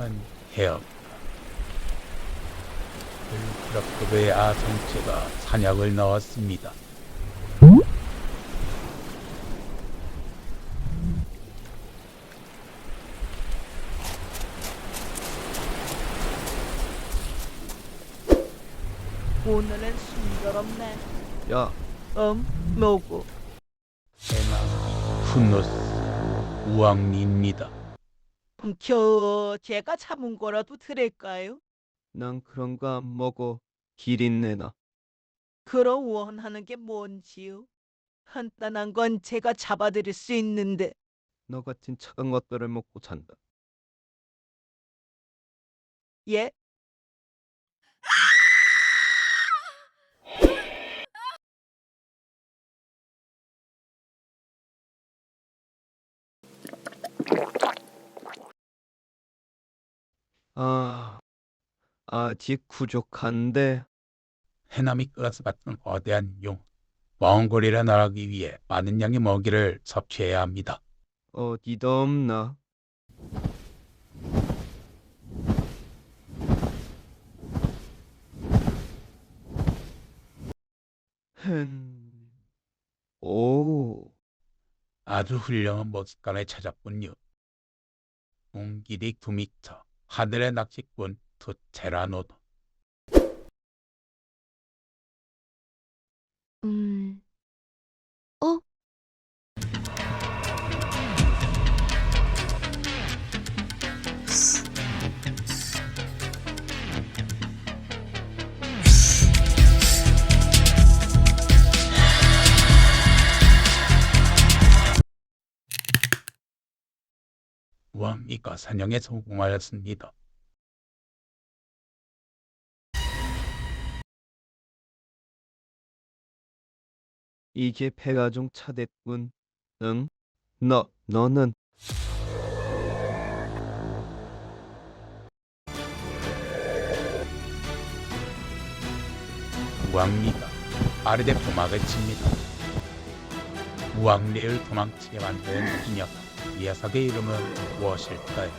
한 해역. 울트라급의 아성체가 사냥을 나왔습니다. 오늘은 순조롭네. 야, 음, 뭐고? 해나 푸노스 우왕리입니다. 음, 겨, 제가 잡은 거라도 드릴까요? 난 그런 거 안 먹어. 기린내나. 그럼 원하는 게 뭔지요? 간단한 건 제가 잡아드릴 수 있는데. 너 같은 차가운 것들을 먹고 잔다. 예? 아, 아직 부족한데. 해남이 끌어서 받던 거대한 용. 몽골이라 나가기 위해 많은 양의 먹이를 섭취해야 합니다. 어디도 없나? 헨. 오, 아주 훌륭한 먹잇감을 찾았군요. 웅기리 2미터, 하늘의 낚시꾼 투테라노도. 음. 우왕이가 사냥에 성공하였습니다. 이게 배가 좀 차댔군. 응? 너, 너는 우왕리가 빠르게 도망을 칩니다. 우왕리를 도망치게 만든 기녀, 이 녀석의 이름은 무엇일까요?